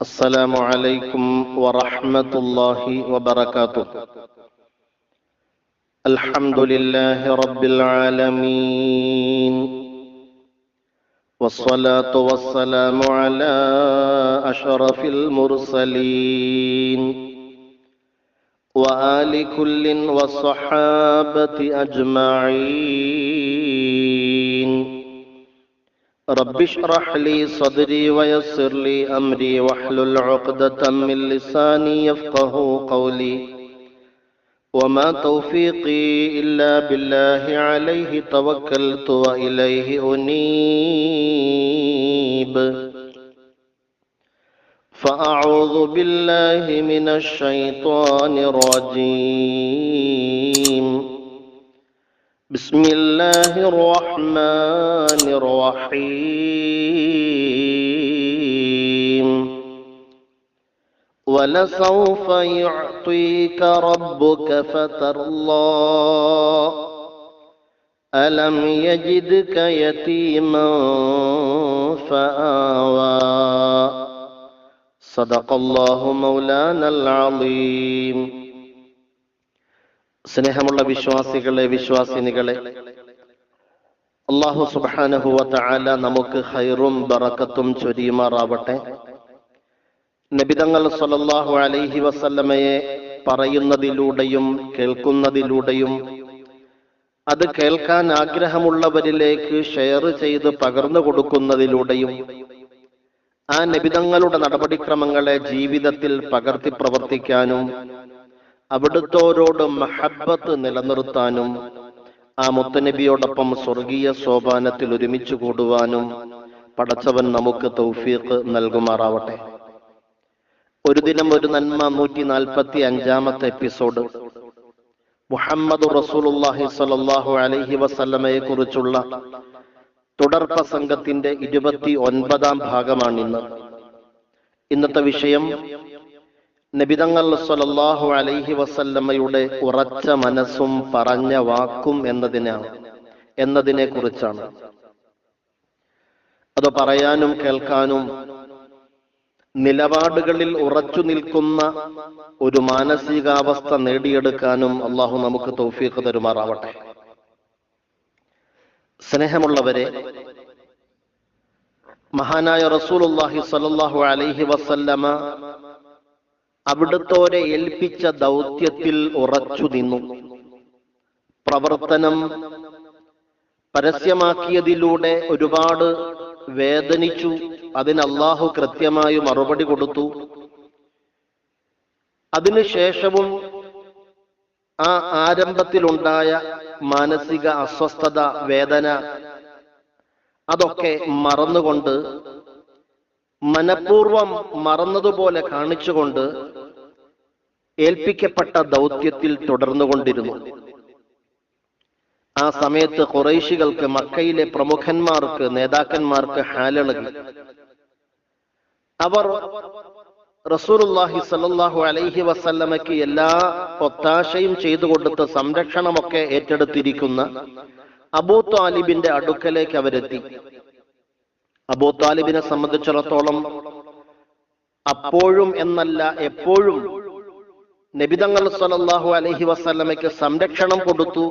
السلام عليكم ورحمة الله وبركاته. الحمد لله رب العالمين. والصلاة والسلام على أشرف المرسلين. وآل كل والصحابة أجمعين. رب اشرح لي صدري ويسر لي أمري واحلل عقدة من لساني يفقه قولي. وما توفيقي إلا بالله عليه توكلت وإليه أنيب. فأعوذ بالله من الشيطان الرجيم. بسم الله الرحمن الرحيم. ولسوف يعطيك ربك فترضى. ألم يجدك يتيما فآوى. صدق الله مولانا العظيم. സ്നേഹമുള്ള വിശ്വാസികളെ വിശ്വാസിനികളെ അള്ളാഹു സുബാനഹുവ തആല നമുക്ക് ഹൈറും ബറക്കത്തും ചൊരിയുമാറാവട്ടെ. നബിതങ്ങൾ സൊല്ലാഹു അലൈഹി വസല്ലമയെ പറയുന്നതിലൂടെയും കേൾക്കുന്നതിലൂടെയും അത് കേൾക്കാൻ ആഗ്രഹമുള്ളവരിലേക്ക് ഷെയർ ചെയ്ത് പകർന്നു കൊടുക്കുന്നതിലൂടെയും ആ നബിതങ്ങളുടെ നടപടിക്രമങ്ങളെ ജീവിതത്തിൽ പകർത്തി പ്രവർത്തിക്കാനും അവിടുത്തോരോട് മഹബത്ത് നിലനിർത്താനും ആ മുത്തനബിയോടൊപ്പം സ്വർഗീയ സോപാനത്തിൽ ഒരുമിച്ച് കൂടുവാനും പടച്ചവൻ നമുക്ക് തൗഫീഖ് നൽകുമാറാവട്ടെ. ഒരു ദിനം ഒരു നന്മ നൂറ്റി നാൽപ്പത്തി അഞ്ചാമത്തെ എപ്പിസോഡ്. മുഹമ്മദ് റസൂലുല്ലാഹി സ്വല്ലല്ലാഹു അലൈഹി വസല്ലമയെ കുറിച്ചുള്ള തുടർ പ്രസംഗത്തിന്റെ ഇരുപത്തി ഒൻപതാം ഭാഗമാണിന്ന്. ഇന്നത്തെ വിഷയം നബിതങ്ങൾ സ്വല്ലല്ലാഹു അലൈഹി വസല്ലമ്മയുടെ ഉറച്ച മനസ്സും പറഞ്ഞ വാക്കും എന്നതിനാണ് എന്നതിനെ കുറിച്ചാണ്. അത് പറയാനും കേൾക്കാനും നിലപാടുകളിൽ ഉറച്ചു നിൽക്കുന്ന ഒരു മാനസികാവസ്ഥ നേടിയെടുക്കാനും അള്ളാഹു നമുക്ക് തൗഫീഖ് തരുമാറാവട്ടെ. സ്നേഹമുള്ളവരെ മഹാനായ റസൂലുള്ളാഹി സ്വല്ലല്ലാഹു അലൈഹി വസല്ലമ അവിടുത്തോരെ ഏൽപ്പിച്ച ദൗത്യത്തിൽ ഉറച്ചു നിന്നു. പ്രവർത്തനം പരസ്യമാക്കിയതിലൂടെ ഒരുപാട് വേദനിച്ചു. അതിന് അള്ളാഹു കൃത്യമായി മറുപടി കൊടുത്തു. അതിനുശേഷവും ആ ആരംഭത്തിലുണ്ടായ മാനസിക അസ്വസ്ഥത വേദന അതൊക്കെ മറന്നുകൊണ്ട് മനഃപൂർവം മറന്നതുപോലെ കാണിച്ചുകൊണ്ട് ഏൽപ്പിക്കപ്പെട്ട ദൗത്യത്തിൽ തുടർന്നുകൊണ്ടിരുന്നു. ആ സമയത്ത് കുറേശികൾക്ക് മക്കയിലെ പ്രമുഖന്മാർക്ക് നേതാക്കന്മാർക്ക് ഹാലിളകി. അവർ റസൂലുള്ളാഹി സല്ലല്ലാഹു അലൈഹി വസല്ലമയ്ക്ക് എല്ലാ ഒത്താശയും ചെയ്തു കൊടുത്ത് സംരക്ഷണമൊക്കെ ഏറ്റെടുത്തിരിക്കുന്ന അബൂ താലിബിന്റെ അടുക്കലേക്ക് അവരെത്തി. അബൂ താലിബിനെ സംബന്ധിച്ചിടത്തോളം അപ്പോഴും എന്നല്ല എപ്പോഴും നബിതങ്ങൾ സല്ലല്ലാഹു അലഹി വസ്ലമയ്ക്ക് സംരക്ഷണം കൊടുത്തു.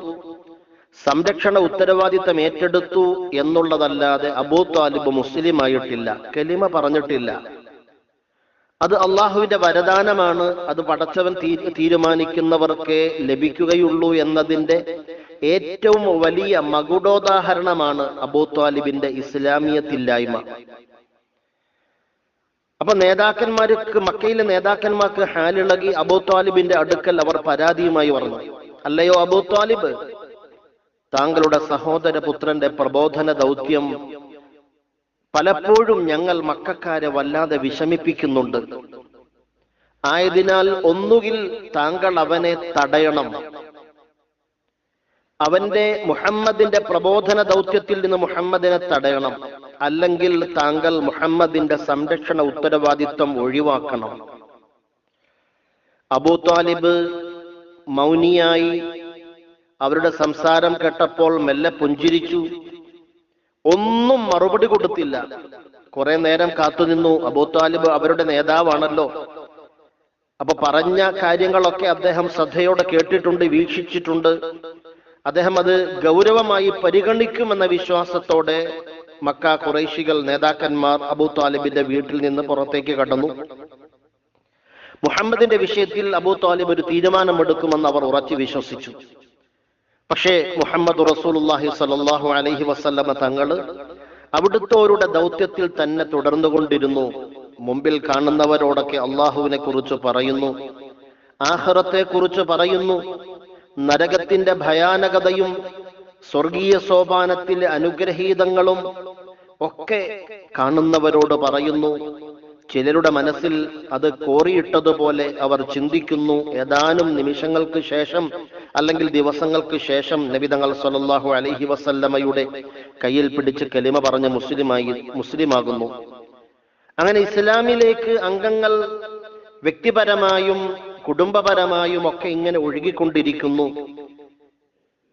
സംരക്ഷണ ഉത്തരവാദിത്തം ഏറ്റെടുത്തു എന്നുള്ളതല്ലാതെ അബൂ താലിബ് മുസ്ലിം ആയിട്ടില്ല കലിമ പറഞ്ഞിട്ടില്ല. അത് അള്ളാഹുവിന്റെ വരദാനമാണ്. അത് പടച്ചവൻ തീരുമാനിക്കുന്നവർക്കേ ലഭിക്കുകയുള്ളൂ എന്നതിന്റെ ഏറ്റവും വലിയ മകുടോദാഹരണമാണ് അബൂ താലിബിന്റെ ഇസ്ലാമിയത്തില്ലായ്മ. അപ്പൊ നേതാക്കന്മാർക്ക് മക്കയിലെ നേതാക്കന്മാർക്ക് ഹാലിളകി അബൂ താലിബിന്റെ അടുക്കൽ അവർ പരാതിയുമായി പറഞ്ഞു അല്ലയോ അബൂ താലിബ്? താങ്കളുടെ സഹോദര പുത്രന്റെ പ്രബോധന ദൗത്യം പലപ്പോഴും ഞങ്ങൾ മക്കാരെ വല്ലാതെ വിഷമിപ്പിക്കുന്നുണ്ട്. ആയതിനാൽ ഒന്നുകിൽ താങ്കൾ അവനെ തടയണം. അവന്റെ മുഹമ്മദിന്റെ പ്രബോധന ദൗത്യത്തിൽ നിന്ന് മുഹമ്മദിനെ തടയണം. അല്ലെങ്കിൽ താങ്കൾ മുഹമ്മദിന്റെ സംരക്ഷണ ഉത്തരവാദിത്വം ഒഴിവാക്കണം. അബൂ താലിബ് മൗനിയായി അവരുടെ സംസാരം കേട്ടപ്പോൾ മെല്ലെ പുഞ്ചിരിച്ചു. ഒന്നും മറുപടി കൊടുത്തില്ല. കുറെ നേരം കാത്തുനിന്നു അബൂ താലിബ് അവരുടെ നേതാവാണല്ലോ. അപ്പൊ പറഞ്ഞ കാര്യങ്ങളൊക്കെ അദ്ദേഹം ശ്രദ്ധയോടെ കേട്ടിട്ടുണ്ട് വീക്ഷിച്ചിട്ടുണ്ട്. അദ്ദേഹം അത് ഗൗരവമായി പരിഗണിക്കുമെന്ന വിശ്വാസത്തോടെ മക്ക കുറൈശികൾ നേതാക്കന്മാർ അബൂ താലിബിന്റെ വീട്ടിൽ നിന്ന് പുറത്തേക്ക് കടന്നു. മുഹമ്മദിന്റെ വിഷയത്തിൽ അബൂ താലിബ് ഒരു തീരുമാനമെടുക്കുമെന്ന് അവർ ഉറച്ചു വിശ്വസിച്ചു. പക്ഷേ മുഹമ്മദ് റസൂലുല്ലാഹി സ്വല്ലല്ലാഹു അലൈഹി വസല്ലമ തങ്ങൾ അവിടുത്തോരുടെ ദൗത്യത്തിൽ തന്നെ തുടർന്നുകൊണ്ടിരുന്നു. മുമ്പിൽ കാണുന്നവരോടൊക്കെ അള്ളാഹുവിനെ കുറിച്ച് പറയുന്നു. ആഹ്റത്തെ കുറിച്ച് പറയുന്നു. നരകത്തിന്റെ ഭയാനകതയും സ്വർഗീയ സോപാനത്തിലെ അനുഗ്രഹീതങ്ങളും ഒക്കെ കാണുന്നവരോട് പറയുന്നു ചിലരുടെ മനസ്സിൽ അത് കോറിയിട്ടതുപോലെ അവർ ചിന്തിക്കുന്നു. ഏതാനും നിമിഷങ്ങൾക്ക് ശേഷം അല്ലെങ്കിൽ ദിവസങ്ങൾക്ക് ശേഷം നബിതങ്ങൾ സലല്ലാഹു അലഹി വസല്ലമയുടെ കയ്യിൽ പിടിച്ച് കലിമ പറഞ്ഞ് മുസ്ലിമായി മുസ്ലിമാകുന്നു. അങ്ങനെ ഇസ്ലാമിലേക്ക് അംഗങ്ങൾ വ്യക്തിപരമായും കുടുംബപരമായും ഒക്കെ ഇങ്ങനെ ഒഴുകിക്കൊണ്ടിരിക്കുന്നു.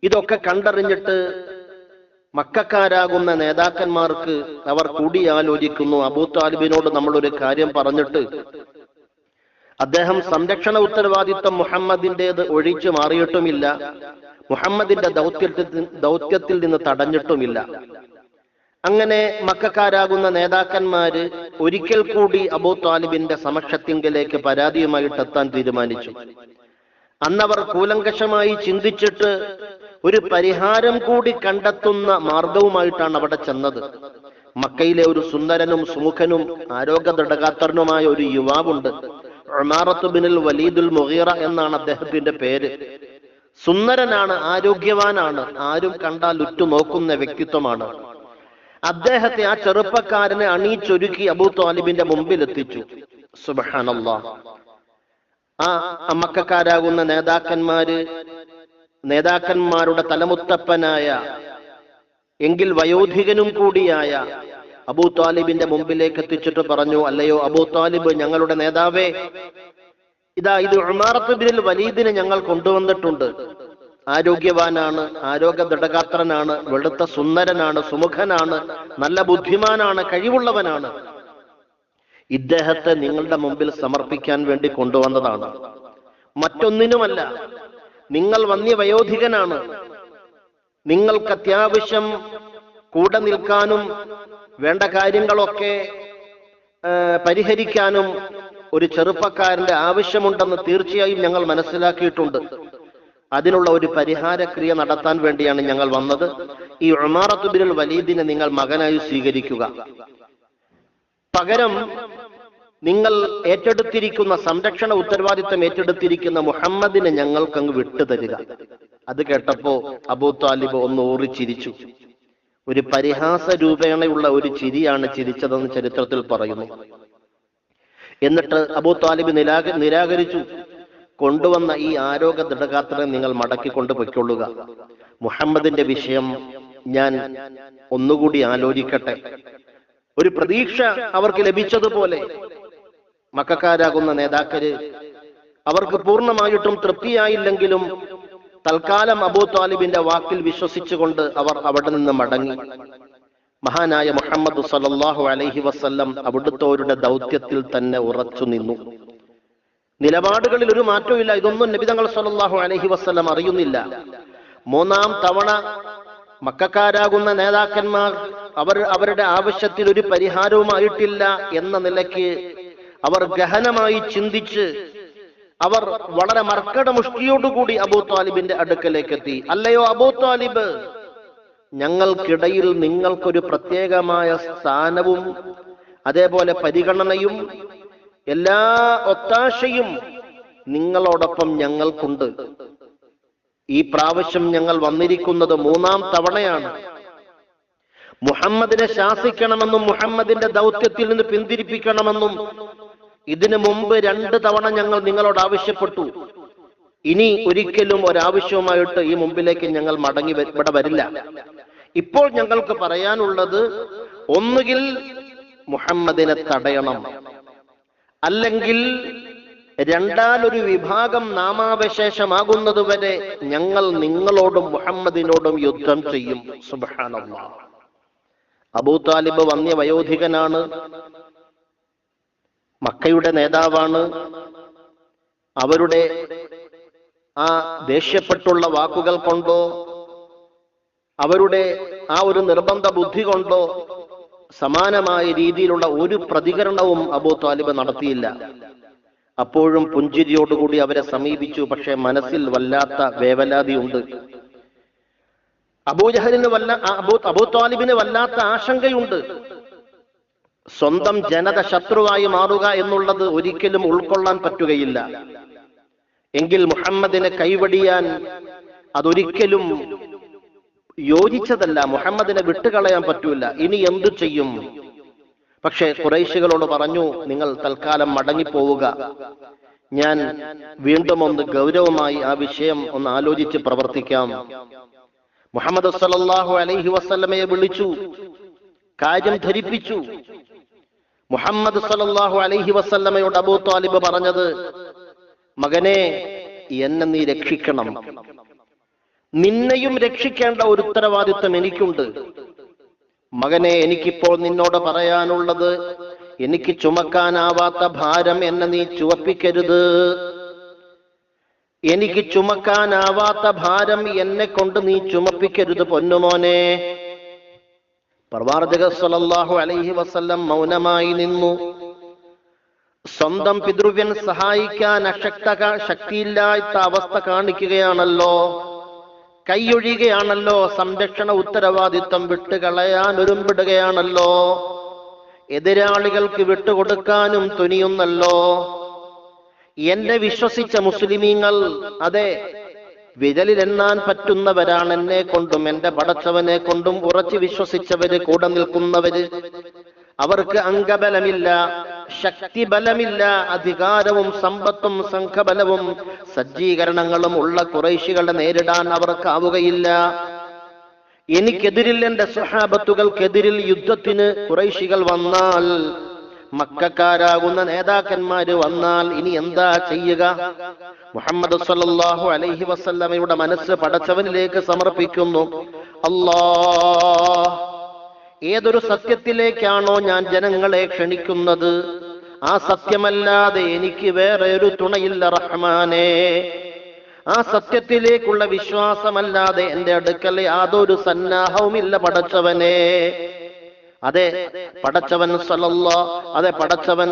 ഇതൊക്കെ കണ്ടറിഞ്ഞിട്ട് മക്കാരാകുന്ന നേതാക്കന്മാർക്ക് അവർ കൂടിയാലോചിക്കുന്നു. അബൂ താലിബിനോട് നമ്മളൊരു കാര്യം പറഞ്ഞിട്ട് അദ്ദേഹം സംരക്ഷണ ഉത്തരവാദിത്വം മുഹമ്മദിന്റേത് ഒഴിച്ചു മാറിയിട്ടുമില്ല. മുഹമ്മദിന്റെ ദൗത്യത്തിൽ ദൗത്യത്തിൽ നിന്ന് തടഞ്ഞിട്ടുമില്ല. അങ്ങനെ മക്കാരാകുന്ന നേതാക്കന്മാര് ഒരിക്കൽ കൂടി അബൂ താലിബിന്റെ സമക്ഷത്തിങ്കിലേക്ക് പരാതിയുമായിട്ട് എത്താൻ തീരുമാനിച്ചു. അന്നവർ കൂലങ്കഷമായി ചിന്തിച്ചിട്ട് ഒരു പരിഹാരം കൂടി കണ്ടെത്തുന്ന മാർഗവുമായിട്ടാണ് അവിടെ ചെന്നത്. മക്കയിലെ ഒരു സുന്ദരനും സുമുഖനും ആരോഗ്യ ദൃഢകാത്തരനുമായ ഒരു യുവാവുണ്ട്. ബിനുൽ വലീദുൽ മുഹീറ എന്നാണ് അദ്ദേഹത്തിന്റെ പേര്. സുന്ദരനാണ് ആരോഗ്യവാനാണ് ആരും കണ്ടാൽ ഉറ്റുനോക്കുന്ന വ്യക്തിത്വമാണ്. അദ്ദേഹത്തെ ആ ചെറുപ്പക്കാരനെ അണിയിച്ചൊരുക്കി അബൂ താലിബിന്റെ മുമ്പിൽ എത്തിച്ചു. സുബഹാനല്ലാ. ആ അമ്മക്കാരാകുന്ന നേതാക്കന്മാര് നേതാക്കന്മാരുടെ തലമുത്തപ്പനായ എങ്കിൽ വയോധികനും കൂടിയായ അബൂ താലിബിന്റെ മുമ്പിലേക്ക് എത്തിച്ചിട്ട് പറഞ്ഞു അല്ലയോ അബൂ താലിബ് ഞങ്ങളുടെ നേതാവേ ഇതാ ഇത് ഉമാറത്ത് ബിനിൽ വലീദിനെ ഞങ്ങൾ കൊണ്ടുവന്നിട്ടുണ്ട്. ആരോഗ്യവാനാണ് ആരോഗ്യ ദൃഢഗാത്രനാണ് വെളുത്ത സുന്ദരനാണ് സുമുഖനാണ് നല്ല ബുദ്ധിമാനാണ് കഴിവുള്ളവനാണ്. ഇദ്ദേഹത്തെ നിങ്ങളുടെ മുമ്പിൽ സമർപ്പിക്കാൻ വേണ്ടി കൊണ്ടുവന്നതാണ്. മറ്റൊന്നിനുമല്ല നിങ്ങൾ വന്യ വയോധികനാണ് നിങ്ങൾക്ക് അത്യാവശ്യം കൂടെ നിൽക്കാനും വേണ്ട കാര്യങ്ങളൊക്കെ പരിഹരിക്കാനും ഒരു ചെറുപ്പക്കാരന്റെ ആവശ്യമുണ്ടെന്ന് തീർച്ചയായും ഞങ്ങൾ മനസ്സിലാക്കിയിട്ടുണ്ട്. അതിനുള്ള ഒരു പരിഹാരക്രിയ നടത്താൻ വേണ്ടിയാണ് ഞങ്ങൾ വന്നത്. ഈ ഉമാറത്ത് ബിനുൽ വലീദിനെ നിങ്ങൾ മകനായി സ്വീകരിക്കുക. പകരം നിങ്ങൾ ഏറ്റെടുത്തിരിക്കുന്ന സംരക്ഷണ ഉത്തരവാദിത്തം ഏറ്റെടുത്തിരിക്കുന്ന മുഹമ്മദിനെ ഞങ്ങൾക്ക് ഞങ്ങൾക്കങ്ങ് വിട്ടുതരിക അത് കേട്ടപ്പോ അബൂ താലിബ് ഒന്ന് ഓറി ചിരിച്ചു. ഒരു പരിഹാസ രൂപേണയുള്ള ഒരു ചിരിയാണ് ചിരിച്ചതെന്ന് ചരിത്രത്തിൽ പറയുന്നു. എന്നിട്ട് അബൂ താലിബ് നിരാക നിരാകരിച്ചു. കൊണ്ടുവന്ന ഈ ആരോഗ്യ ദൃഢഗാത്രനെ നിങ്ങൾ മടക്കി കൊണ്ടുപോയിക്കൊള്ളുക മുഹമ്മദിന്റെ വിഷയം ഞാൻ ഒന്നുകൂടി ആലോചിക്കട്ടെ. ഒരു പ്രതീക്ഷ അവർക്ക് ലഭിച്ചതുപോലെ മക്കാരാകുന്ന നേതാക്കൾ. അവർക്ക് പൂർണമായിട്ടും തൃപ്തിയായില്ലെങ്കിലും തൽക്കാലം അബൂ താലിബിന്റെ വാക്കിൽ വിശ്വസിച്ചുകൊണ്ട് അവർ അവിടെ നിന്ന് മടങ്ങി. മഹാനായ മുഹമ്മദ് സലല്ലാഹു അലൈഹി വസ്ല്ലം അവിടുത്തോരുടെ ദൗത്യത്തിൽ തന്നെ ഉറച്ചു നിന്നു. നിലപാടുകളിൽ ഒരു മാറ്റവുമില്ല ഇതൊന്നും നബിതങ്ങൾ സലല്ലാഹു അലൈഹി വസ്ല്ലം അറിയുന്നില്ല. മൂന്നാം തവണ മക്കാരാകുന്ന നേതാക്കന്മാർ അവർ അവരുടെ ആവശ്യത്തിൽ ഒരു പരിഹാരവുമായിട്ടില്ല എന്ന നിലയ്ക്ക് അവർ ഗഹനമായി ചിന്തിച്ച് അവർ വളരെ മർക്കടമുഷ്ടിയോടുകൂടി അബൂ താലിബിന്റെ അടുക്കലേക്ക് എത്തി അല്ലയോ അബൂ താലിബ് ഞങ്ങൾക്കിടയിൽ നിങ്ങൾക്കൊരു പ്രത്യേകമായ സ്ഥാനവും അതേപോലെ പരിഗണനയും എല്ലാ ഒത്താശയും നിങ്ങളോടൊപ്പം ഞങ്ങൾക്കുണ്ട്. ഈ പ്രാവശ്യം ഞങ്ങൾ വന്നിരിക്കുന്നത് മൂന്നാം തവണയാണ്. മുഹമ്മദിനെ ശാസിക്കണമെന്നും മുഹമ്മദിന്റെ ദൗത്യത്തിൽ നിന്ന് പിന്തിരിപ്പിക്കണമെന്നും ഇതിനു മുമ്പ് രണ്ട് തവണ ഞങ്ങൾ നിങ്ങളോട് ആവശ്യപ്പെട്ടു. ഇനി ഒരിക്കലും ഒരാവശ്യവുമായിട്ട് ഈ മുമ്പിലേക്ക് ഞങ്ങൾ മടങ്ങി ഇവിടെ വരില്ല. ഇപ്പോൾ ഞങ്ങൾക്ക് പറയാനുള്ളത് ഒന്നുകിൽ മുഹമ്മദിനെ തടയണം. അല്ലെങ്കിൽ രണ്ടാലൊരു വിഭാഗം നാമാവശേഷമാകുന്നത് വരെ ഞങ്ങൾ നിങ്ങളോടും മുഹമ്മദിനോടും യുദ്ധം ചെയ്യും. സുബ്ഹാനല്ലാഹ് അബൂ താലിബ് വന്യ വയോധികനാണ്. മക്കയുടെ നേതാവാണ്. അവരുടെ ആ ദേഷ്യപ്പെട്ടുള്ള വാക്കുകൾ കൊണ്ടോ അവരുടെ ആ ഒരു നിർബന്ധ ബുദ്ധി കൊണ്ടോ സമാനമായ രീതിയിലുള്ള ഒരു പ്രതികരണവും അബൂ താലിബ് നടത്തിയില്ല. അപ്പോഴും പുഞ്ചിരിയോടുകൂടി അവരെ സമീപിച്ചു. പക്ഷെ മനസ്സിൽ വല്ലാത്ത വേവലാതിയുണ്ട് അബൂജഹലിന് വല്ല അബൂ അബൂ താലിബിന് വല്ലാത്ത ആശങ്കയുണ്ട്. സ്വന്തം ജനത ശത്രുവായി മാറുക എന്നുള്ളത് ഒരിക്കലും ഉൾക്കൊള്ളാൻ പറ്റുകയില്ല. എങ്കിൽ മുഹമ്മദിനെ കൈവടിയാൻ അതൊരിക്കലും യോജിച്ചതല്ല. മുഹമ്മദിനെ വിട്ടുകളയാൻ പറ്റൂല. ഇനി എന്തു ചെയ്യും? പക്ഷേ കുറേശികളോട് പറഞ്ഞു നിങ്ങൾ തൽക്കാലം മടങ്ങിപ്പോവുക. ഞാൻ വീണ്ടും ഒന്ന് ഗൗരവമായി ആ വിഷയം ഒന്ന് ആലോചിച്ച് പ്രവർത്തിക്കാം. മുഹമ്മദ് അലൈഹി വസ്ലമയെ വിളിച്ചു കാര്യം ധരിപ്പിച്ചു. മുഹമ്മദ് സല്ലല്ലാഹു അലൈഹി വസല്ലമയോട് അബൂ താലിബ് പറഞ്ഞത് മകനെ എന്നെ നീ രക്ഷിക്കണം. നിന്നെയും രക്ഷിക്കേണ്ട ഒരു ഉത്തരവാദിത്വം എനിക്കുണ്ട്. മകനെ എനിക്കിപ്പോൾ നിന്നോട് പറയാനുള്ളത് എനിക്ക് ചുമക്കാനാവാത്ത ഭാരം എന്നെ നീ ചുവപ്പിക്കരുത്. എനിക്ക് ചുമക്കാനാവാത്ത ഭാരം എന്നെ കൊണ്ട് നീ ചുമപ്പിക്കരുത് പൊന്നുമോനെ. പ്രവാചക സല്ലല്ലാഹു അലൈഹി വസല്ലം മൗനമായി നിന്നു. സ്വന്തം പിതൃവ്യൻ സഹായിക്കാൻ അശക്ത ശക്തിയില്ലാത്ത അവസ്ഥ കാണിക്കുകയാണല്ലോ. കൈയൊഴിയുകയാണല്ലോ സംരക്ഷണ ഉത്തരവാദിത്വം വിട്ടുകളയാൻ ഒരുമ്പിടുകയാണല്ലോ. എതിരാളികൾക്ക് വിട്ടുകൊടുക്കാനും തുനിയുന്നല്ലോ. എന്നെ വിശ്വസിച്ച മുസ്ലിമീങ്ങൾ അതെ വിരലിലെണ്ണാൻ പറ്റുന്നവരാണ് എന്നെ കൊണ്ടും എന്റെ പടച്ചവനെ കൊണ്ടും ഉറച്ചു വിശ്വസിച്ചവര് കൂടെ നിൽക്കുന്നവര്. അവർക്ക് അംഗബലമില്ല ശക്തിബലമില്ല അധികാരവും സമ്പത്തും സംഘബലവും സജ്ജീകരണങ്ങളും ഉള്ള കുറേശികളെ നേരിടാൻ അവർക്കാവുകയില്ല. എനിക്കെതിരിൽ എന്റെ സഹാബത്തുകൾക്കെതിരിൽ യുദ്ധത്തിന് കുറേശികൾ വന്നാൽ മക്കാരാകുന്ന നേതാക്കന്മാർ വന്നാൽ ഇനി എന്താ ചെയ്യുക? മുഹമ്മദ് സല്ലാഹു അലൈഹി വസല്ലമയുടെ മനസ്സ് പടച്ചവനിലേക്ക് സമർപ്പിക്കുന്നു. അല്ലാ ഏതൊരു സത്യത്തിലേക്കാണോ ഞാൻ ജനങ്ങളെ ക്ഷണിക്കുന്നത്? ആ സത്യമല്ലാതെ എനിക്ക് വേറെ ഒരു തുണയില്ല റഹ്മാനേ. ആ സത്യത്തിലേക്കുള്ള വിശ്വാസമല്ലാതെ എന്റെ അടുക്കൽ യാതൊരു സന്നാഹവുമില്ല പടച്ചവനെ. അതെ പടച്ചവൻ സല്ലല്ലാ അതെ പടച്ചവൻ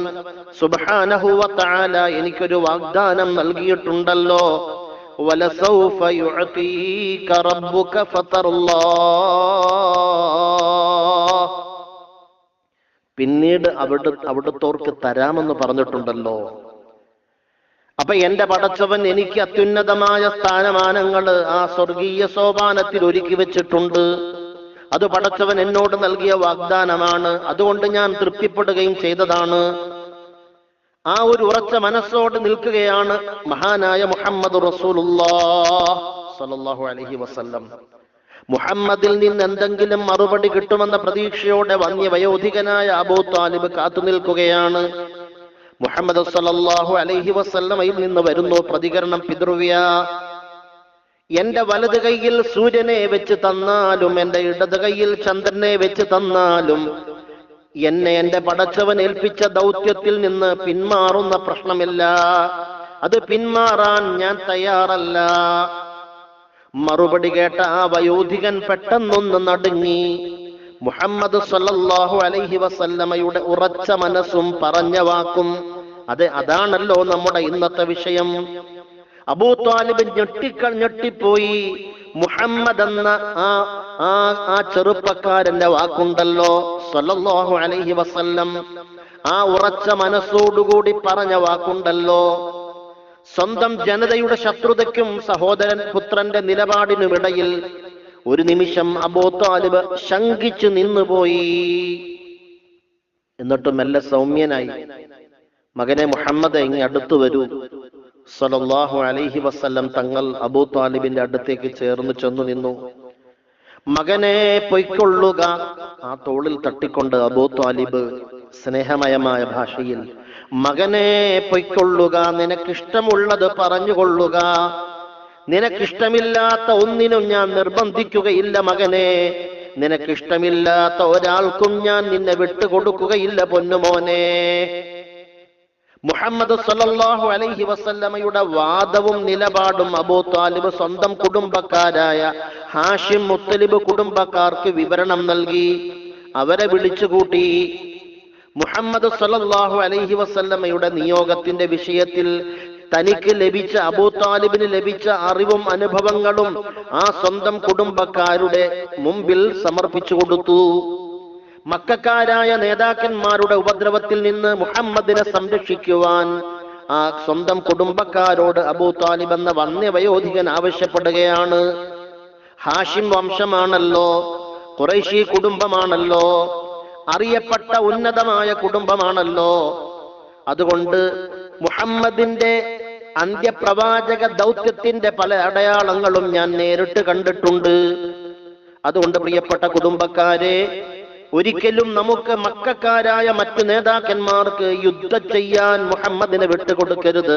തആല എനിക്കൊരു വാഗ്ദാനം നൽകിയിട്ടുണ്ടല്ലോ. പിന്നീട് അവിടെ അവിടുത്തോർക്ക് തരാമെന്ന് പറഞ്ഞിട്ടുണ്ടല്ലോ. അപ്പൊ എന്റെ പടച്ചവൻ എനിക്ക് അത്യുന്നതമായ സ്ഥാനമാനങ്ങൾ ആ സ്വർഗീയ സോപാനത്തിൽ ഒരുക്കി വെച്ചിട്ടുണ്ട്. അത് പടച്ചവൻ എന്നോട് നൽകിയ വാഗ്ദാനമാണ്. അതുകൊണ്ട് ഞാൻ തൃപ്തിപ്പെടുകയും ചെയ്തതാണ്. ആ ഒരു ഉറച്ച മനസ്സോട് നിൽക്കുകയാണ് മഹാനായ മുഹമ്മദ് വസല്ലം. മുഹമ്മദിൽ നിന്ന് എന്തെങ്കിലും മറുപടി കിട്ടുമെന്ന പ്രതീക്ഷയോടെ വന്യ വയോധികനായ അബൂ താലിബ് കാത്തു നിൽക്കുകയാണ്. മുഹമ്മദ് സല്ലല്ലാഹു അലൈഹി വസല്ലമയിൽ നിന്ന് വരുന്നു പ്രതികരണം പിതൃവ്യ. എന്റെ വലത് കൈയിൽ സൂര്യനെ വെച്ച് തന്നാലും എന്റെ ഇടത് കൈയിൽ ചന്ദ്രനെ വെച്ച് തന്നാലും എന്നെ എന്റെ പടച്ചവൻ ഏൽപ്പിച്ച ദൗത്യത്തിൽ നിന്ന് പിന്മാറുന്ന പ്രശ്നമില്ല. അത് പിന്മാറാൻ ഞാൻ തയ്യാറല്ല. മറുപടി കേട്ട ആ വയോധികൻ പെട്ടെന്നൊന്ന് നടുങ്ങി. മുഹമ്മദ് സല്ലല്ലാഹു അലൈഹി വസല്ലമയുടെ ഉറച്ച മനസ്സും പറഞ്ഞ വാക്കും അത് അതാണല്ലോ നമ്മുടെ ഇന്നത്തെ വിഷയം. അബൂ താലിബ് ഞെട്ടിക്കൾ ഞെട്ടിപ്പോയി. മുഹമ്മദ് എന്ന ആ ആ ആ ചെറുപ്പക്കാരന്റെ വാക്കുണ്ടല്ലോ. സല്ലല്ലാഹു അലൈഹി വസല്ലം. ആ ഉറച്ച മനസ്സോടുകൂടി പറഞ്ഞ വാക്കുണ്ടല്ലോ. സ്വന്തം ജനതയുടെ ശത്രുതയ്ക്കും സഹോദരൻ പുത്രന്റെ നിലപാടിനുമിടയിൽ ഒരു നിമിഷം അബൂ താലിബ് ശങ്കിച്ചു നിന്നുപോയി. എന്നിട്ടും മെല്ലെ സൗമ്യനായി. മകനെ മുഹമ്മദ് ഇങ്ങ് അടുത്തു വരൂ. സല്ലല്ലാഹു അലൈഹി വസല്ലം തങ്ങൾ അബൂ താലിബിന്റെ അടുത്തേക്ക് ചേർന്ന് ചെന്നു നിന്നു. മകനെ പൊയ്ക്കൊള്ളുക ആ തോളിൽ തട്ടിക്കൊണ്ട് അബൂ താലിബ് സ്നേഹമയമായ ഭാഷയിൽ മകനെ പൊയ്ക്കൊള്ളുക നിനക്കിഷ്ടമുള്ളത് പറഞ്ഞുകൊള്ളുക നിനക്കിഷ്ടമില്ലാത്ത ഒന്നിനും ഞാൻ നിർബന്ധിക്കുകയില്ല മകനെ നിനക്കിഷ്ടമില്ലാത്ത ഒരാൾക്കും ഞാൻ നിന്നെ വിട്ടുകൊടുക്കുകയില്ല പൊന്നുമോനെ. മുഹമ്മദ് സല്ലല്ലാഹു അലൈഹി വസല്ലമയുടെ വാദവും നിലപാടും അബൂ താലിബ് സ്വന്തം കുടുംബക്കാരായ ഹാഷിം മുത്തലിബ് കുടുംബക്കാർക്ക് വിവരണം നൽകി. അവരെ വിളിച്ചുകൂട്ടി. മുഹമ്മദ് സല്ലല്ലാഹു അലൈഹി വസല്ലമയുടെ നിയോഗത്തിന്റെ വിഷയത്തിൽ തനിക്ക് ലഭിച്ച അബൂ താലിബിന് ലഭിച്ച അറിവും അനുഭവങ്ങളും ആ സ്വന്തം കുടുംബക്കാരുടെ മുമ്പിൽ സമർപ്പിച്ചു കൊടുത്തു. മക്കാരായ നേതാക്കന്മാരുടെ ഉപദ്രവത്തിൽ നിന്ന് മുഹമ്മദിനെ സംരക്ഷിക്കുവാൻ ആ സ്വന്തം കുടുംബക്കാരോട് അബൂ താലിബ് എന്ന വന്യവയോധികൻ ആവശ്യപ്പെടുകയാണ്. ഹാഷിം വംശമാണല്ലോ കുറേശി കുടുംബമാണല്ലോ അറിയപ്പെട്ട ഉന്നതമായ കുടുംബമാണല്ലോ. അതുകൊണ്ട് മുഹമ്മദിന്റെ അന്ത്യപ്രവാചക ദൗത്യത്തിന്റെ പല അടയാളങ്ങളും ഞാൻ നേരിട്ട് കണ്ടിട്ടുണ്ട്. അതുകൊണ്ട് പ്രിയപ്പെട്ട കുടുംബക്കാരെ ഒരിക്കലും നമുക്ക് മക്കാരായ മറ്റു നേതാക്കന്മാർക്ക് യുദ്ധം ചെയ്യാൻ മുഹമ്മദിനെ വിട്ടുകൊടുക്കരുത്.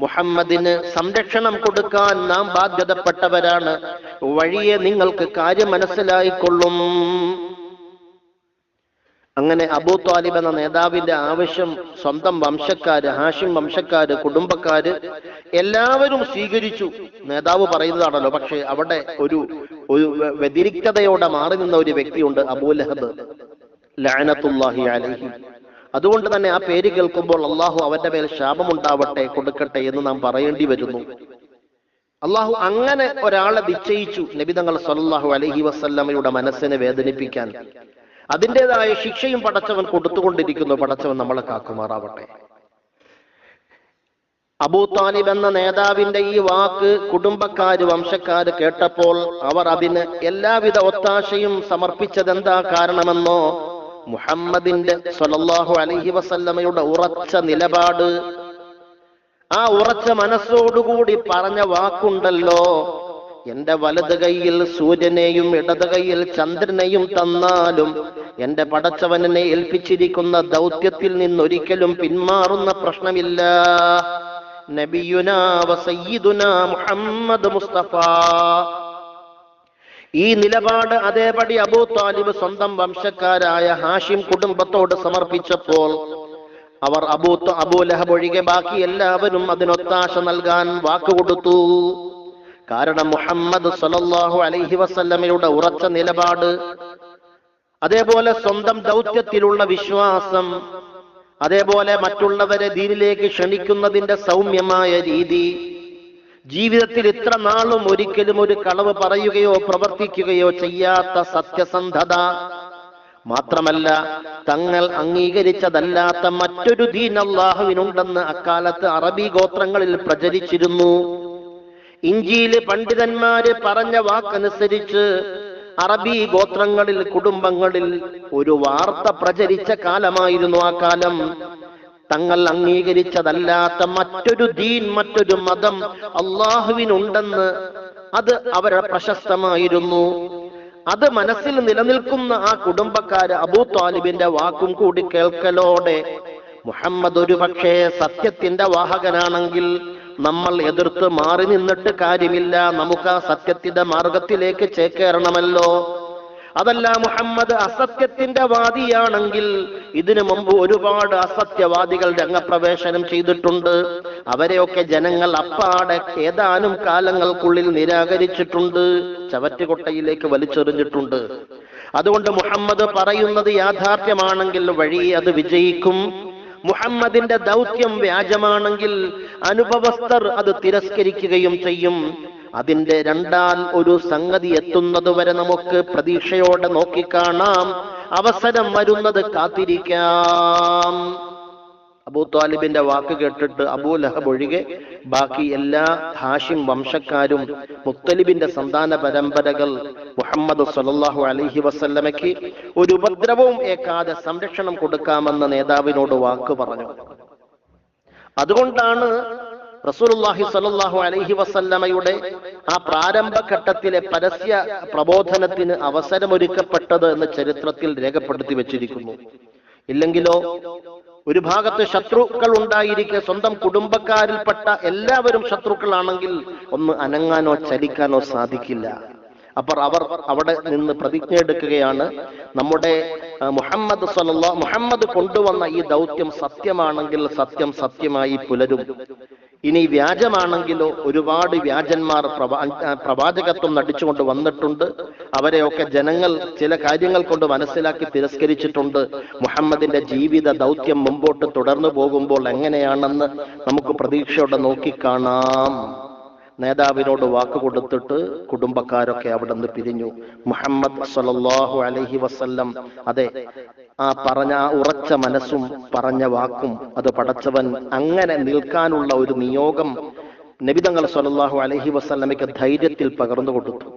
മുഹമ്മദിന് സംരക്ഷണം കൊടുക്കാൻ നാം ബാധ്യതപ്പെട്ടവരാണ്. വഴിയെ നിങ്ങൾക്ക് കാര്യം മനസ്സിലായിക്കൊള്ളും. അങ്ങനെ അബൂ താലിബ് എന്ന നേതാവിന്റെ ആവശ്യം സ്വന്തം വംശക്കാര് ഹാഷിം വംശക്കാര് കുടുംബക്കാര് എല്ലാവരും സ്വീകരിച്ചു. നേതാവ് പറയുന്നതാണല്ലോ പക്ഷെ അവിടെ ഒരു ഒരു വ്യ- വ്യതിരിക്തതയോടെ മാറി നിന്ന ഒരു വ്യക്തിയുണ്ട് അബൂ ലഹബ്. ലഅനത്തുല്ലാഹി അലൈഹി. അതുകൊണ്ട് തന്നെ ആ പേര് കേൾക്കുമ്പോൾ അള്ളാഹു അവന്റെ മേൽ ശാപമുണ്ടാവട്ടെ കൊടുക്കട്ടെ എന്ന് നാം പറയേണ്ടി വരുന്നു. അള്ളാഹു അങ്ങനെ ഒരാളെ നിശ്ചയിച്ചു നബിതങ്ങൾ സല്ലാഹു അലഹി വസ്ല്ലമയുടെ മനസ്സിനെ വേദനിപ്പിക്കാൻ. അതിന്റെതായ ശിക്ഷയും പടച്ചവൻ കൊടുത്തുകൊണ്ടിരിക്കുന്നു. പടച്ചവൻ നമ്മളെ കാക്കുമാറാവട്ടെ. അബൂ താലിബ് എന്ന നേതാവിന്റെ ഈ വാക്ക് കുടുംബക്കാര് വംശക്കാര് കേട്ടപ്പോൾ അവർ അതിന് എല്ലാവിധ ഒത്താശയും സമർപ്പിച്ചതെന്താ കാരണമെന്നോ? മുഹമ്മദിന്റെ സ്വല്ലല്ലാഹു അലഹി വസല്ലമയുടെ ഉറച്ച നിലപാട് ആ ഉറച്ച മനസ്സോടുകൂടി പറഞ്ഞ വാക്കുണ്ടല്ലോ. എന്റെ വലത് കൈയിൽ സൂര്യനെയും ഇടത് കൈയിൽ ചന്ദ്രനെയും തന്നാലും എന്റെ പടച്ചവനെ ഏൽപ്പിച്ചിരിക്കുന്ന ദൗത്യത്തിൽ നിന്നൊരിക്കലും പിന്മാറുന്ന പ്രശ്നമില്ല. നബിയുനാ വസയ്യിദുനാ മുഹമ്മദ് മുസ്തഫ. ഈ നിലപാട് അതേപടി അബൂ താലിബ് സ്വന്തം വംശക്കാരായ ഹാഷിം കുടുംബത്തോട് സമർപ്പിച്ചപ്പോൾ അവർ അബൂ അബൂ ലഹബ് ഒഴികെ ബാക്കി എല്ലാവരും അതിനൊത്താശ നൽകാൻ വാക്കുകൊടുത്തു കാരണം മുഹമ്മദ് സലല്ലാഹു അലൈഹി വസല്ലമയുടെ ഉറച്ച നിലപാട് അതേപോലെ സ്വന്തം ദൗത്യത്തിലുള്ള വിശ്വാസം അതേപോലെ മറ്റുള്ളവരെ ദീനിലേക്ക് ക്ഷണിക്കുന്നതിന്റെ സൗമ്യമായ രീതി. ജീവിതത്തിൽ ഇത്ര നാളും ഒരിക്കലും ഒരു കളവ് പറയുകയോ പ്രവർത്തിക്കുകയോ ചെയ്യാത്ത സത്യസന്ധത. മാത്രമല്ല തങ്ങൾ അംഗീകരിച്ചതല്ലാത്ത മറ്റൊരു ദീൻ അള്ളാഹുവിനുണ്ടെന്ന് അക്കാലത്ത് അറബി ഗോത്രങ്ങളിൽ പ്രചരിച്ചിരുന്നു. ഇഞ്ചിയിലെ പണ്ഡിതന്മാര് പറഞ്ഞ വാക്കനുസരിച്ച് അറബി ഗോത്രങ്ങളിൽ കുടുംബങ്ങളിൽ ഒരു വാർത്ത പ്രചരിച്ച കാലമായിരുന്നു ആ കാലം. തങ്ങൾ അംഗീകരിച്ചതല്ലാത്ത മറ്റൊരു ദീൻ മറ്റൊരു മതം അള്ളാഹുവിനുണ്ടെന്ന് അത് അവരുടെ പ്രശസ്തമായിരുന്നു. അത് മനസ്സിൽ നിലനിൽക്കുന്ന ആ കുടുംബക്കാര് അബൂ താലിബിന്റെ വാക്കും കൂടി കേൾക്കലോടെ. മുഹമ്മദ് ഒരു പക്ഷേ സത്യത്തിന്റെ വാഹകനാണെങ്കിൽ നമ്മൾ എതിർത്ത് മാറി നിന്നിട്ട് കാര്യമില്ല. നമുക്ക് ആ സത്യത്തിന്റെ മാർഗത്തിലേക്ക് ചേക്കേറണമല്ലോ. അതല്ല മുഹമ്മദ് അസത്യത്തിന്റെ വാദിയാണെങ്കിൽ ഇതിനു മുമ്പ് ഒരുപാട് അസത്യവാദികൾ രംഗപ്രവേശനം ചെയ്തിട്ടുണ്ട്. അവരെയൊക്കെ ജനങ്ങൾ അപ്പാടെ ഏതാനും കാലങ്ങൾക്കുള്ളിൽ നിരാകരിച്ചിട്ടുണ്ട്. ചവറ്റുകൊട്ടയിലേക്ക് വലിച്ചെറിഞ്ഞിട്ടുണ്ട്. അതുകൊണ്ട് മുഹമ്മദ് പറയുന്നത് യാഥാർത്ഥ്യമാണെങ്കിൽ വഴി അത് വിജയിക്കും. മുഹമ്മദിന്റെ ദൗത്യം വ്യാജമാണെങ്കിൽ അനുഭവസ്ഥർ അത് തിരസ്കരിക്കുകയും ചെയ്യും. അതിന്റെ രണ്ടാം ഒരു സംഗതി എത്തുന്നതുവരെ നമുക്ക് പ്രതീക്ഷയോടെ നോക്കിക്കാണാം. അവസരം വരുന്നത് കാത്തിരിക്കാം. അബൂ താലിബിന്റെ വാക്ക് കേട്ടിട്ട് അബൂ ലഹബ് ഒഴികെ ബാക്കി എല്ലാ ഹാഷിം വംശക്കാരും മുത്തലിബിന്റെ സന്താന പരമ്പരകൾ മുഹമ്മദ് സല്ലല്ലാഹു അലഹി വസല്ലമയ്ക്ക് ഒരു ഉപദ്രവവും ഏക്കാതെ സംരക്ഷണം കൊടുക്കാമെന്ന് നേതാവിനോട് വാക്ക് പറഞ്ഞു. അതുകൊണ്ടാണ് റസൂലുള്ളാഹി സ്വല്ലല്ലാഹു അലൈഹി വസല്ലമയുടെ ആ പ്രാരംഭഘട്ടത്തിലെ പരസ്യ പ്രബോധനത്തിന് അവസരമൊരുക്കപ്പെട്ടത് എന്ന് ചരിത്രത്തിൽ രേഖപ്പെടുത്തി വെച്ചിരിക്കുന്നു. ഇല്ലെങ്കിലോ ഒരു ഭാഗത്ത് ശത്രുക്കൾ ഉണ്ടായിരിക്കെ സ്വന്തം കുടുംബക്കാരിൽപ്പെട്ട എല്ലാവരും ശത്രുക്കളാണെങ്കിൽ ഒന്ന് അനങ്ങാനോ ചലിക്കാനോ സാധിക്കില്ല. അപ്പോൾ അവർ അവിടെ നിന്ന് പ്രതിജ്ഞ എടുക്കുകയാണ്. നമ്മുടെ മുഹമ്മദ് സലല്ലാ മുഹമ്മദ് കൊണ്ടുവന്ന ഈ ദൗത്യം സത്യമാണെങ്കിൽ സത്യം സത്യമായി പുലരും. ഇനി വ്യാജമാണെങ്കിലോ ഒരുപാട് വ്യാജന്മാർ പ്രവാ പ്രവാചകത്വം നടിച്ചുകൊണ്ട് വന്നിട്ടുണ്ട്. അവരെയൊക്കെ ജനങ്ങൾ ചില കാര്യങ്ങൾ കൊണ്ട് മനസ്സിലാക്കി തിരസ്കരിച്ചിട്ടുണ്ട്. മുഹമ്മദിന്റെ ജീവിത ദൗത്യം മുമ്പോട്ട് തുടർന്നു പോകുമ്പോൾ എങ്ങനെയാണെന്ന് നമുക്ക് പ്രതീക്ഷയോടെ നോക്കിക്കാണാം. നേതാവിനോട് വാക്ക് കൊടുത്തിട്ട് കുടുംബക്കാരൊക്കെ അവിടെ നിന്ന് പിരിഞ്ഞു. മുഹമ്മദ് സല്ലല്ലാഹു അലഹി വസ്ല്ലം അതെ ആ പറഞ്ഞ ഉറച്ച മനസ്സും പറഞ്ഞ വാക്കും അത് പടച്ചവൻ അങ്ങനെ നിൽക്കാനുള്ള ഒരു നിയോഗം നബിതങ്ങൾ സലല്ലാഹു അലഹി വസ്ല്ലമയ്ക്ക് ധൈര്യത്തിൽ പകർന്നു കൊടുത്തു.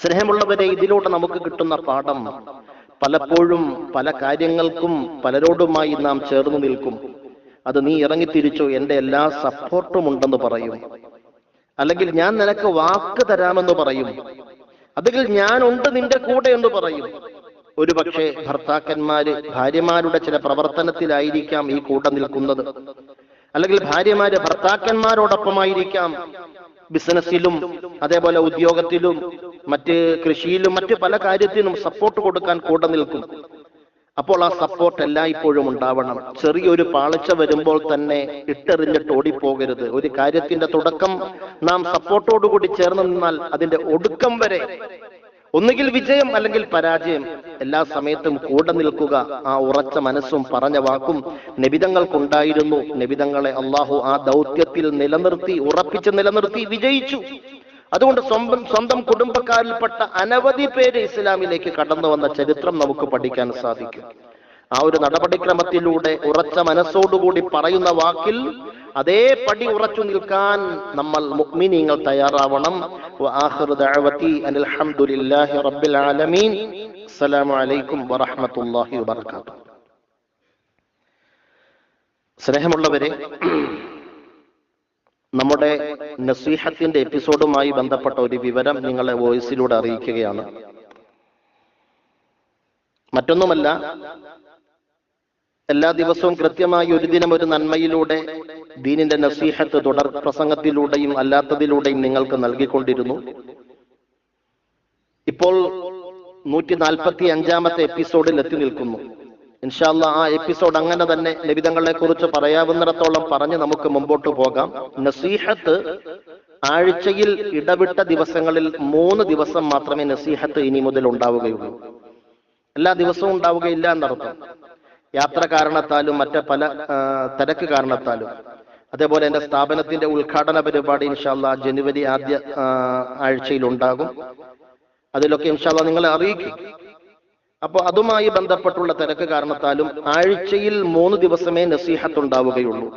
സ്നേഹമുള്ളവരെ ഇതിലൂടെ നമുക്ക് കിട്ടുന്ന പാഠം പലപ്പോഴും പല കാര്യങ്ങൾക്കും പലരോടുമായി നാം ചേർന്ന് നിൽക്കും. അത് നീ ഇറങ്ങിത്തിരിച്ചു എന്റെ എല്ലാ സപ്പോർട്ടും ഉണ്ടെന്ന് പറയും. അല്ലെങ്കിൽ ഞാൻ നിനക്ക് വാക്ക് തരാമെന്ന് പറയും. അതെങ്കിൽ ഞാൻ ഉണ്ട് നിന്റെ കൂടെ എന്ന് പറയും. ഒരു പക്ഷേ ഭർത്താക്കന്മാര് ഭാര്യമാരുടെ ചില പ്രവർത്തനത്തിലായിരിക്കാം ഈ കൂട്ടം നിൽക്കുന്നത്. അല്ലെങ്കിൽ ഭാര്യമാര് ഭർത്താക്കന്മാരോടൊപ്പമായിരിക്കാം ബിസിനസ്സിലും അതേപോലെ ഉദ്യോഗത്തിലും മറ്റ് കൃഷിയിലും മറ്റ് പല കാര്യത്തിനും സപ്പോർട്ട് കൊടുക്കാൻ കൂടെ നിൽക്കും. അപ്പോൾ ആ സപ്പോർട്ട് എല്ലായ്പ്പോഴും ഉണ്ടാവണം. ചെറിയൊരു പാളിച്ച വരുമ്പോൾ തന്നെ ഇട്ടെറിഞ്ഞിട്ട് ഓടിപ്പോകരുത്. ഒരു കാര്യത്തിന്റെ തുടക്കം നാം സപ്പോർട്ടോടുകൂടി ചേർന്ന് നിന്നാൽ അതിന്റെ ഒടുക്കം വരെ ഒന്നുകിൽ വിജയം അല്ലെങ്കിൽ പരാജയം. എല്ലാ സമയത്തും കൂടെ നിൽക്കുക. ആ ഉറച്ച മനസ്സും പറഞ്ഞ വാക്കും നബിതങ്ങൾക്കുണ്ടായിരുന്നു. നബിതങ്ങളെ അള്ളാഹു ആ ദൗത്യത്തിൽ നിലനിർത്തി ഉറപ്പിച്ച് നിലനിർത്തി വിജയിച്ചു. അതുകൊണ്ട് സ്വന്തം സ്വന്തം കുടുംബക്കാരിൽപ്പെട്ട അനവധി പേര് ഇസ്ലാമിലേക്ക് കടന്നു വന്ന ചരിത്രം നമുക്ക് പഠിക്കാൻ സാധിക്കും. ആ ഒരു നടപടിക്രമത്തിലൂടെ ഉറച്ച മനസ്സോടുകൂടി പറയുന്ന വാക്കിൽ അതേ പടി ഉറച്ചു നിൽക്കാൻ നമ്മൾ മുഅ്മിനീങ്ങൾ തയ്യാറാവണം. സ്നേഹമുള്ളവരെ നമ്മുടെ നസീഹത്തിന്റെ എപ്പിസോഡുമായി ബന്ധപ്പെട്ട ഒരു വിവരം നിങ്ങളെ വോയിസിലൂടെ അറിയിക്കുകയാണ്. മറ്റൊന്നുമല്ല എല്ലാ ദിവസവും കൃത്യമായി ഒരു ദിനം ഒരു നന്മയിലൂടെ ദീനിന്റെ നസീഹത്ത് തുടർ പ്രസംഗത്തിലൂടെയും അല്ലാത്തതിലൂടെയും നിങ്ങൾക്ക് നൽകിക്കൊണ്ടിരുന്നു. ഇപ്പോൾ നൂറ്റി നാൽപ്പത്തി അഞ്ചാമത്തെ എപ്പിസോഡിൽ എത്തി നിൽക്കുന്നു. ഇൻഷാല്ല ആ എപ്പിസോഡ് അങ്ങനെ തന്നെ ലഭിതങ്ങളെ കുറിച്ച് പറയാവുന്നിടത്തോളം പറഞ്ഞ് നമുക്ക് മുമ്പോട്ട് പോകാം. നസീഹത്ത് ആഴ്ചയിൽ ഇടവിട്ട ദിവസങ്ങളിൽ മൂന്ന് ദിവസം മാത്രമേ നസീഹത്ത് ഇനി മുതൽ ഉണ്ടാവുകയുള്ളൂ. എല്ലാ ദിവസവും ഉണ്ടാവുകയില്ല എന്നർത്ഥം. യാത്ര കാരണത്താലും മറ്റ് പല തിരക്ക് കാരണത്താലും. അതേപോലെ എന്റെ സ്ഥാപനത്തിന്റെ ഉദ്ഘാടന പരിപാടി ഇൻഷാല്ല ജനുവരി ആദ്യ ആഴ്ചയിൽ ഉണ്ടാകും. അതിലൊക്കെ ഇൻഷാല്ല നിങ്ങളെ അറിയിക്കും. അപ്പോൾ അതുമായി ബന്ധപ്പെട്ടുള്ള തിരക്ക് കാരണത്താലും ആഴ്ചയിൽ മൂന്ന് ദിവസമേ നസീഹത്ത് ഉണ്ടാവുകയുള്ളൂ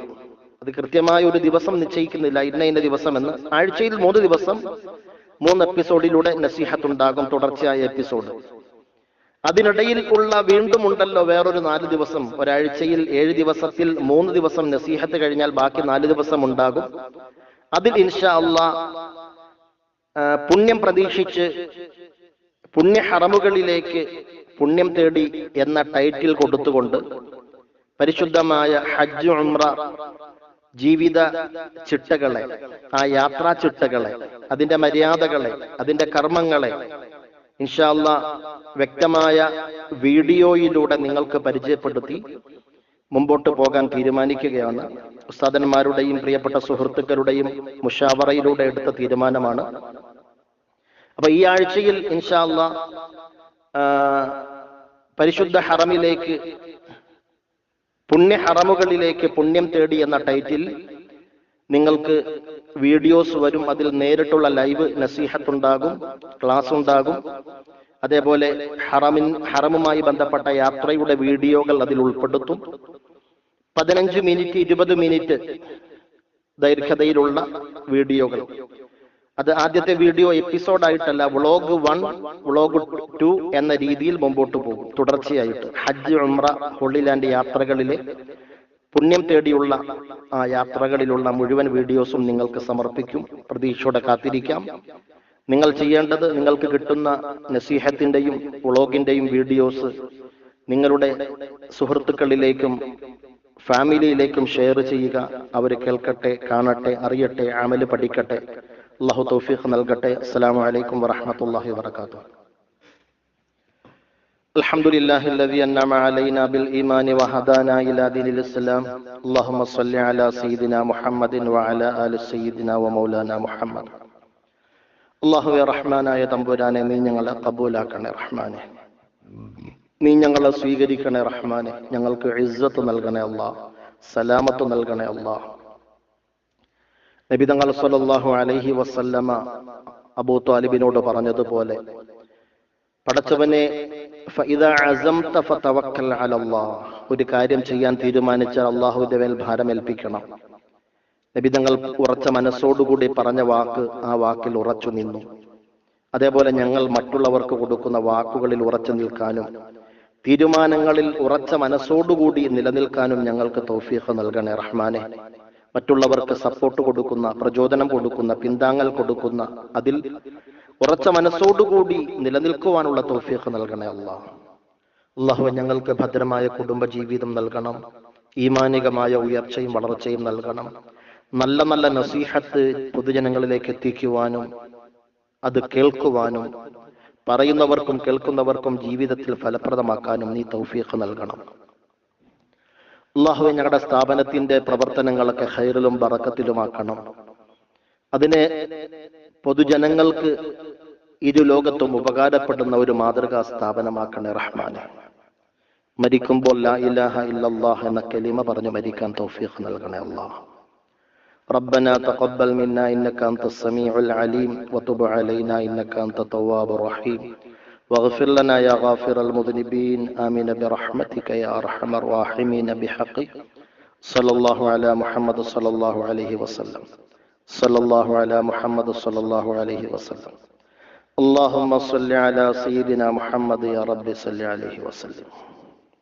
അത് കൃത്യമായ ഒരു ദിവസം നിശ്ചയിക്കുന്നില്ല ഇന്ന ഇന്ന ദിവസം എന്ന് ആഴ്ചയിൽ മൂന്ന് ദിവസം മൂന്ന് എപ്പിസോഡിലൂടെ നസീഹത്ത് ഉണ്ടാകും തുടർച്ചയായ എപ്പിസോഡ്. അതിനിടയിൽ ഉള്ള വീണ്ടും ഉണ്ടല്ലോ വേറൊരു നാല് ദിവസം. ഒരാഴ്ചയിൽ ഏഴ് ദിവസത്തിൽ മൂന്ന് ദിവസം നസീഹത്ത് കഴിഞ്ഞാൽ ബാക്കി നാല് ദിവസം ഉണ്ടാകും അതിൽ ഇൻഷാ അള്ളാ പുണ്യം പ്രതീക്ഷിച്ച് പുണ്യ ഹറമുകളിലേക്ക് പുണ്യം തേടി എന്ന ടൈറ്റിൽ കൊടുത്തുകൊണ്ട് പരിശുദ്ധമായ ഹജ്ജ് ഉംറ ജീവിത ചിട്ടകളെ ആ യാത്രാ ചിട്ടകളെ അതിന്റെ മര്യാദകളെ അതിന്റെ കർമ്മങ്ങളെ ഇൻഷാല്ല വ്യക്തമായ വീഡിയോയിലൂടെ നിങ്ങൾക്ക് പരിചയപ്പെടുത്തി മുമ്പോട്ട് പോകാൻ തീരുമാനിക്കുകയാണ്. ഉസ്താദന്മാരുടെയും പ്രിയപ്പെട്ട സുഹൃത്തുക്കളുടെയും മുഷാവറയിലൂടെ എടുത്ത തീരുമാനമാണ്. അപ്പൊ ഈ ആഴ്ചയിൽ ഇൻഷാല്ല പരിശുദ്ധ ഹറമിലേക്ക് പുണ്യ ഹറമുകളിലേക്ക് പുണ്യം തേടി എന്ന ടൈറ്റിൽ നിങ്ങൾക്ക് വീഡിയോസ് വരും. അതിൽ നേരിട്ടുള്ള ലൈവ് നസീഹത്ത് ഉണ്ടാകും ക്ലാസ് ഉണ്ടാകും അതേപോലെ ഹറമിൻ ഹറമുമായി ബന്ധപ്പെട്ട യാത്രയുടെ വീഡിയോകൾ അതിൽ ഉൾപ്പെടുത്തും. പതിനഞ്ച് മിനിറ്റ് ഇരുപത് മിനിറ്റ് ദൈർഘ്യതയിലുള്ള വീഡിയോകൾ. അത് ആദ്യത്തെ വീഡിയോ എപ്പിസോഡ് ആയിട്ടല്ല വ്ളോഗ് വൺ വ്ളോഗ് ടു എന്ന രീതിയിൽ മുമ്പോട്ട് പോകും. തുടർച്ചയായിട്ട് ഹജ്ജ് ഉംറ ഹോളിലാൻഡ് യാത്രകളിലെ പുണ്യം തേടിയുള്ള ആ യാത്രകളിലുള്ള മുഴുവൻ വീഡിയോസും നിങ്ങൾക്ക് സമർപ്പിക്കും. പ്രതീക്ഷയോടെ കാത്തിരിക്കാം. നിങ്ങൾ ചെയ്യേണ്ടത് നിങ്ങൾക്ക് കിട്ടുന്ന നസീഹത്തിന്റെയും വ്ളോഗിന്റെയും വീഡിയോസ് നിങ്ങളുടെ സുഹൃത്തുക്കളിലേക്കും ഫാമിലിയിലേക്കും ഷെയർ ചെയ്യുക. അവർ കേൾക്കട്ടെ കാണട്ടെ അറിയട്ടെ അമൽ പഠിക്കട്ടെ. അള്ളാഹു തൗഫീഖ് നൽകട്ടെ അസ്സലാമു അലൈക്കും വറഹ്മത്തുള്ളാഹി വബറകാതുഹു الحمد لله الذي أنعم علينا بالإيمان وهدانا إلى دين الإسلام اللهم صل على سيدنا محمد وعلى آل سيدنا ومولانا محمد അള്ളാഹുവെ റഹ്മാനായ തമ്പുരാനെ നീ ഞങ്ങളെ കബൂലാക്കണേ റഹ്മാനെ നീ ഞങ്ങളെ സ്വീകരിക്കണേ റഹ്മാനെ ഞങ്ങൾക്ക് ഇസ്സത്ത് നൽകണേ അള്ളാഹ് സലാമത്ത് നൽകണേ അള്ളാഹ് നബി തങ്ങൾ സല്ലല്ലാഹു അലൈഹി വസല്ലമ അബൂ താലിബിനോട് പറഞ്ഞതുപോലെ പടച്ചവനെ ഒരു കാര്യം ചെയ്യാൻ തീരുമാനിച്ചാൽ അള്ളാഹുവിന്റെ മേൽ ഭാരമേൽപ്പിക്കണം നബിതങ്ങൾ ഉറച്ച മനസ്സോടുകൂടി പറഞ്ഞ വാക്ക് ആ വാക്കിൽ ഉറച്ചു നിന്നു. അതേപോലെ ഞങ്ങൾ മറ്റുള്ളവർക്ക് കൊടുക്കുന്ന വാക്കുകളിൽ ഉറച്ചു നിൽക്കാനും തീരുമാനങ്ങളിൽ ഉറച്ച മനസ്സോടുകൂടി നിലനിൽക്കാനും ഞങ്ങൾക്ക് തൗഫീഖ് നൽകണേ റഹ്മാനെ. മറ്റുള്ളവർക്ക് സപ്പോർട്ട് കൊടുക്കുന്ന പ്രചോദനം കൊടുക്കുന്ന പിന്താങ്ങൽ കൊടുക്കുന്ന അതിൽ ഉറച്ച മനസ്സോടുകൂടി നിലനിൽക്കുവാനുള്ള തോഫിയൊക്കെ നൽകണേ അള്ളാഹ് അള്ളാഹു ഞങ്ങൾക്ക് ഭദ്രമായ കുടുംബ ജീവിതം നൽകണം. ഈമാനികമായ ഉയർച്ചയും വളർച്ചയും നൽകണം. നല്ല നല്ല നസീഹത്ത് പൊതുജനങ്ങളിലേക്ക് എത്തിക്കുവാനും അത് കേൾക്കുവാനും പറയുന്നവർക്കും കേൾക്കുന്നവർക്കും ജീവിതത്തിൽ ഫലപ്രദമാക്കാനും നീ തൗഫീഖ് നൽകണം. അള്ളാഹുവെ ഞങ്ങളുടെ സ്ഥാപനത്തിന്റെ പ്രവർത്തനങ്ങളൊക്കെ ഹൈറിലും ബറക്കത്തിലുമാക്കണം അതിനെ പൊതുജനങ്ങൾക്ക് ഇരു ലോകത്തും ഉപകാരപ്പെടുന്ന ഒരു മാതൃകാ സ്ഥാപനമാക്കണേ റഹ്മാനെ മരിക്കുമ്പോൾ ലാ ഇലാഹ ഇല്ലല്ലാഹ് എന്ന കലിമ പറഞ്ഞു മരിക്കാൻ തൗഫീഖ് നൽകണേ അല്ലാഹ് ربنا تقبل منا إنك أنت السميع العليم وتب علينا إنك أنت التواب الرحيم واغفر لنا يا غافر المذنبين. آمين برحمتك يا أرحم الراحمين. بحقك صلى الله على محمد صلى الله عليه وسلم. صلى الله على محمد صلى الله عليه وسلم. اللهم صل على سيدنا محمد يا رب صل عليه وسلم.